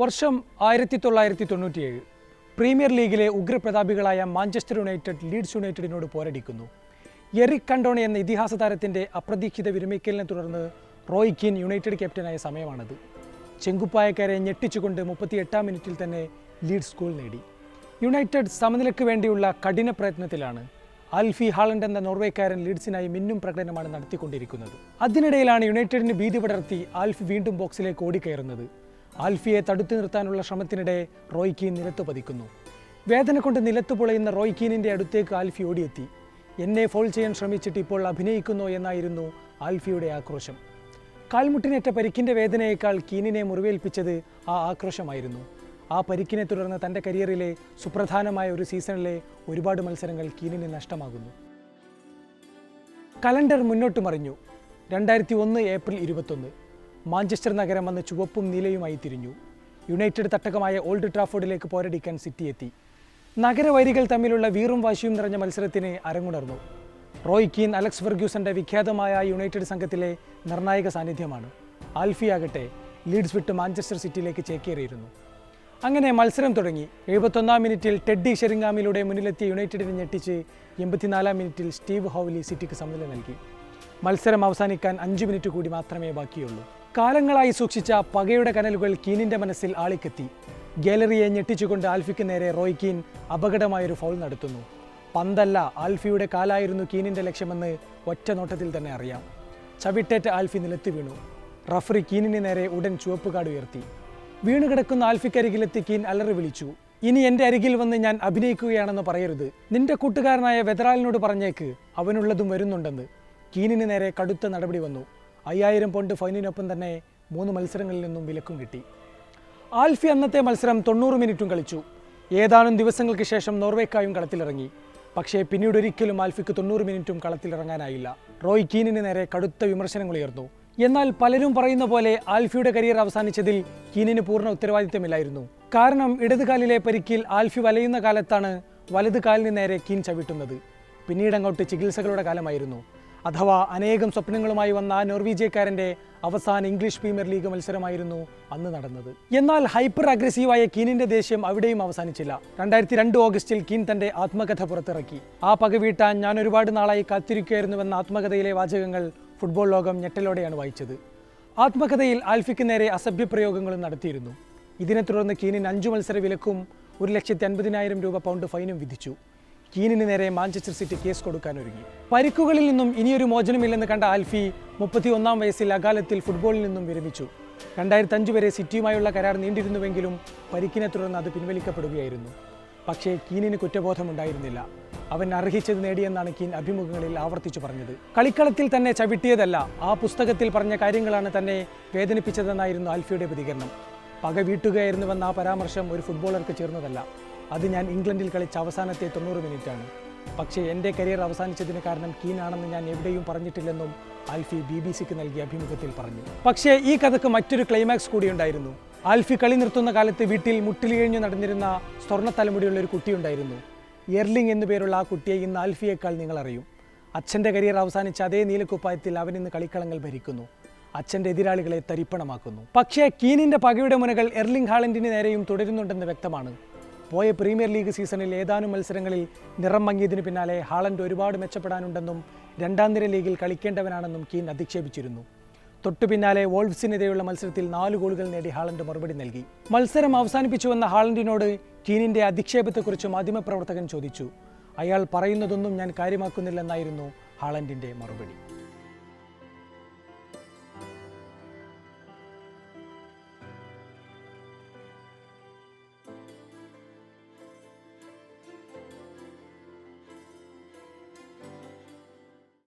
വർഷം ആയിരത്തി തൊള്ളായിരത്തി തൊണ്ണൂറ്റിയേഴ് പ്രീമിയർ ലീഗിലെ ഉഗ്രപ്രതാപികളായ മാഞ്ചസ്റ്റർ യുണൈറ്റഡ് ലീഡ്സ് യുണൈറ്റഡിനോട് പോരടിക്കുന്നു. എറിക് കണ്ടോണ എന്ന ഇതിഹാസ താരത്തിന്റെ അപ്രതീക്ഷിത വിരമിക്കലിനെ തുടർന്ന് റോയ് കിൻ യുണൈറ്റഡ് ക്യാപ്റ്റനായ സമയമാണത്. ചെങ്കുപ്പായക്കാരെ ഞെട്ടിച്ചുകൊണ്ട് മുപ്പത്തിയെട്ടാം മിനിറ്റിൽ തന്നെ ലീഡ്സ് ഗോൾ നേടി. യുണൈറ്റഡ് സമനിലയ്ക്ക് വേണ്ടിയുള്ള കഠിന പ്രയത്നത്തിലാണ് ആൽഫി ഹാളണ്ട് എന്ന നോർവേക്കാരൻ ലീഡ്സിനായി മിന്നും പ്രകടനമാണ് നടത്തിക്കൊണ്ടിരിക്കുന്നത്. അതിനിടയിലാണ് യുണൈറ്റഡിന് ഭീതി പടർത്തി ആൽഫി വീണ്ടും ബോക്സിലേക്ക് ഓടിക്കയറുന്നത്. ആൽഫിയെ തടുത്തു നിർത്താനുള്ള ശ്രമത്തിനിടെ റോയ്ക്കീൻ നിലത്ത് പതിക്കുന്നു. വേദന കൊണ്ട് നിലത്ത് പൊളയുന്ന റോയ്ക്കീനിന്റെ അടുത്തേക്ക് ആൽഫി ഓടിയെത്തി. എന്നെ ഫോൾ ചെയ്യാൻ ശ്രമിച്ചിട്ട് ഇപ്പോൾ അഭിനയിക്കുന്നോ എന്നായിരുന്നു ആൽഫിയുടെ ആക്രോശം. കാൽമുട്ടിനേറ്റ പരിക്കിന്റെ വേദനയേക്കാൾ കീനിനെ മുറിവേൽപ്പിച്ചത് ആ ആക്രോശമായിരുന്നു. ആ പരിക്കിനെ തുടർന്ന് തന്റെ കരിയറിലെ സുപ്രധാനമായ ഒരു സീസണിലെ ഒരുപാട് മത്സരങ്ങൾ കീനിന് നഷ്ടമാകുന്നു. കലണ്ടർ മുന്നോട്ട് മറിഞ്ഞു രണ്ടായിരത്തി ഒന്ന് ഏപ്രിൽ ഇരുപത്തൊന്ന്. മാഞ്ചസ്റ്റർ നഗരം അന്ന് ചുവപ്പും നീലയുമായി തിരിഞ്ഞു. യുണൈറ്റഡ് തട്ടകമായ ഓൾഡ് ട്രാഫോർഡിലേക്ക് പോരടിക്കാൻ സിറ്റി എത്തി. നഗരവൈരികൾ തമ്മിലുള്ള വീറും വാശിയും നിറഞ്ഞ മത്സരത്തിന് അരങ്ങുണർന്നു. റോയ് കീൻ അലക്സ് ഫെർഗ്യൂസന്റെ വിഖ്യാതമായ യുണൈറ്റഡ് സംഘത്തിലെ നിർണായക സാന്നിധ്യമാണ്. ആൽഫിയാകട്ടെ ലീഡ്സ് വിട്ട് മാഞ്ചസ്റ്റർ സിറ്റിയിലേക്ക് ചേക്കേറിയിരുന്നു. അങ്ങനെ മത്സരം തുടങ്ങി. എഴുപത്തൊന്നാം മിനിറ്റിൽ ടെഡ്ഡി ഷെറിങ്ങാമിലൂടെ മുന്നിലെത്തിയ യുണൈറ്റഡിനെ ഞെട്ടിച്ച് എൺപത്തിനാലാം മിനിറ്റിൽ സ്റ്റീവ് ഹൗലി സിറ്റിക്ക് സമനില നൽകി. മത്സരം അവസാനിക്കാൻ അഞ്ചു മിനിറ്റ് കൂടി മാത്രമേ ബാക്കിയുള്ളൂ. കാലങ്ങളായി സൂക്ഷിച്ച പകയുടെ കനലുകൾ കീനിന്റെ മനസ്സിൽ ആളിക്കെത്തി. ഗാലറിയെ ഞെട്ടിച്ചുകൊണ്ട് ആൽഫിക്ക് നേരെ റോയ് കീൻ അപകടമായൊരു ഫൗൾ നടത്തുന്നു. പന്തല്ല ആൽഫിയുടെ കാലായിരുന്നു കീനിന്റെ ലക്ഷ്യമെന്ന് ഒറ്റ നോട്ടത്തിൽ തന്നെ അറിയാം. ചവിട്ടേറ്റ് ആൽഫി നിലത്ത് വീണു. റഫറി കീനിന് നേരെ ഉടൻ ചുവപ്പ് കാർഡ് ഉയർത്തി. വീണുകിടക്കുന്ന ആൽഫിക്കരികിലെത്തി കീൻ അലറി വിളിച്ചു. ഇനി എന്റെ അരികിൽ വന്ന് ഞാൻ അഭിനയിക്കുകയാണെന്ന് പറയരുത്. നിന്റെ കൂട്ടുകാരനായ വെതറാലിനോട് പറഞ്ഞേക്ക് അവനുള്ളതും വരുന്നുണ്ടെന്ന്. കീനിന് നേരെ കടുത്ത നടപടി വന്നു. അയ്യായിരം പൗണ്ട് ഫൈനിനൊപ്പം തന്നെ മൂന്ന് മത്സരങ്ങളിൽ നിന്നും വിലക്കും കിട്ടി. ആൽഫി അന്നത്തെ മത്സരം തൊണ്ണൂറ് മിനിറ്റും കളിച്ചു. ഏതാനും ദിവസങ്ങൾക്ക് ശേഷം നോർവേക്കായും കളത്തിലിറങ്ങി. പക്ഷേ പിന്നീട് ഒരിക്കലും ആൽഫിക്ക് തൊണ്ണൂറ് മിനിറ്റും കളത്തിലിറങ്ങാനായില്ല. റോയ് കീനിന് നേരെ കടുത്ത വിമർശനങ്ങൾ ഉയർന്നു. എന്നാൽ പലരും പറയുന്ന പോലെ ആൽഫിയുടെ കരിയർ അവസാനിച്ചതിൽ കീനിന് പൂർണ ഉത്തരവാദിത്തമില്ലായിരുന്നു കാരണം ഇടതുകാലിലെ പരിക്കിൽ ആൽഫി വലയുന്ന കാലത്താണ് വലത് കാലിന് നേരെ കീൻ ചവിട്ടുന്നത്. പിന്നീട് അങ്ങോട്ട് ചികിത്സകളുടെ കാലമായിരുന്നു. അഥവാ അനേകം സ്വപ്നങ്ങളുമായി വന്ന ആ നോർവീജിയക്കാരന്റെ അവസാന ഇംഗ്ലീഷ് പ്രീമിയർ ലീഗ് മത്സരമായിരുന്നു അന്ന് നടന്നത്. എന്നാൽ ഹൈപ്പർ അഗ്രസീവായ കീനിന്റെ ദേഷ്യം അവിടെയും അവസാനിച്ചില്ല. രണ്ടായിരത്തി രണ്ട് ഓഗസ്റ്റിൽ കീൻ തന്റെ ആത്മകഥ പുറത്തിറക്കി. ആ പക വീട്ടാൻ ഞാൻ ഒരുപാട് നാളായി കാത്തിരിക്കുകയായിരുന്നുവെന്ന ആത്മകഥയിലെ വാചകങ്ങൾ ഫുട്ബോൾ ലോകം ഞെട്ടലോടെയാണ് വായിച്ചത്. ആത്മകഥയിൽ ആൽഫിക്ക് നേരെ അസഭ്യപ്രയോഗങ്ങളും നടത്തിയിരുന്നു. ഇതിനെ തുടർന്ന് കീനിന് അഞ്ചു മത്സര വിലക്കും ഒരു ലക്ഷത്തി അൻപതിനായിരം രൂപ പൗണ്ട് ഫൈനും വിധിച്ചു. കീനിന് നേരെ മാഞ്ചസ്റ്റർ സിറ്റി കേസ് കൊടുക്കാൻ ഒരുങ്ങി. പരിക്കുകളിൽ നിന്നും ഇനിയൊരു മോചനമില്ലെന്ന് കണ്ട ആൽഫി മുപ്പത്തി ഒന്നാം വയസ്സിൽ അകാലത്തിൽ ഫുട്ബോളിൽ നിന്നും വിരമിച്ചു. രണ്ടായിരത്തി അഞ്ച് വരെ സിറ്റിയുമായുള്ള കരാർ നീണ്ടിരുന്നുവെങ്കിലും പരിക്കിനെ തുടർന്ന് അത് പിൻവലിക്കപ്പെടുകയായിരുന്നു. പക്ഷേ കീനിന് കുറ്റബോധമുണ്ടായിരുന്നില്ല. അവൻ അർഹിച്ചത് നേടിയെന്നാണ് കീൻ അഭിമുഖങ്ങളിൽ ആവർത്തിച്ചു പറഞ്ഞത്. കളിക്കളത്തിൽ തന്നെ ചവിട്ടിയതല്ല ആ പുസ്തകത്തിൽ പറഞ്ഞ കാര്യങ്ങളാണ് തന്നെ വേദനിപ്പിച്ചതെന്നായിരുന്നു ആൽഫിയുടെ പ്രതികരണം. പക വീട്ടുകയായിരുന്നുവെന്ന ആ പരാമർശം ഒരു ഫുട്ബോളർക്ക് ചേർന്നതല്ല. അത് ഞാൻ ഇംഗ്ലണ്ടിൽ കളിച്ച അവസാനത്തെ തൊണ്ണൂറ് മിനിറ്റാണ്. പക്ഷേ എന്റെ കരിയർ അവസാനിച്ചതിന് കാരണം കീനാണെന്ന് ഞാൻ എവിടെയും പറഞ്ഞിട്ടില്ലെന്നും ആൽഫി ബി ബി സിക്ക് നൽകിയ അഭിമുഖത്തിൽ പറഞ്ഞു. പക്ഷേ ഈ കഥക്ക് മറ്റൊരു ക്ലൈമാക്സ് കൂടി ഉണ്ടായിരുന്നു. ആൽഫി കളി നിർത്തുന്ന കാലത്ത് വീട്ടിൽ മുട്ടിലിഴിഞ്ഞു നടന്നിരുന്ന സ്വർണ തലമുടിയുള്ള ഒരു കുട്ടിയുണ്ടായിരുന്നു എർലിംഗ് എന്നുപേരുള്ള ആ കുട്ടിയെ ഇന്ന് ആൽഫിയേക്കാൾ നിങ്ങൾ അറിയും. അച്ഛന്റെ കരിയർ അവസാനിച്ച അതേ നീലക്കുപ്പായത്തിൽ അവൻ ഇന്ന് കളിക്കളങ്ങൾ ഭരിക്കുന്നു. അച്ഛന്റെ എതിരാളികളെ തരിപ്പണമാക്കുന്നു. പക്ഷേ കീനിന്റെ പകയുടെ മുനകൾ എർലിംഗ് ഹാളൻഡിന് നേരെയും തുടരുന്നുണ്ടെന്ന് വ്യക്തമാണ്. പോയ പ്രീമിയർ ലീഗ് സീസണിൽ ഏതാനും മത്സരങ്ങളിൽ നിറം മങ്ങിയതിനു പിന്നാലെ ഹാളൻഡ് ഒരുപാട് മെച്ചപ്പെടാനുണ്ടെന്നും രണ്ടാം നിര ലീഗിൽ കളിക്കേണ്ടവനാണെന്നും കീൻ അധിക്ഷേപിച്ചിരുന്നു. തൊട്ടു പിന്നാലെ വോൾഫ്സിനെതിരെയുള്ള മത്സരത്തിൽ നാല് ഗോളുകൾ നേടി ഹാളൻഡ് മറുപടി നൽകി. മത്സരം അവസാനിപ്പിച്ചുവെന്ന ഹാളൻഡിനോട് കീനിന്റെ അധിക്ഷേപത്തെക്കുറിച്ച് മാധ്യമപ്രവർത്തകൻ ചോദിച്ചു. അയാൾ പറയുന്നതൊന്നും ഞാൻ കാര്യമാക്കുന്നില്ലെന്നായിരുന്നു ഹാളൻഡിന്റെ മറുപടി.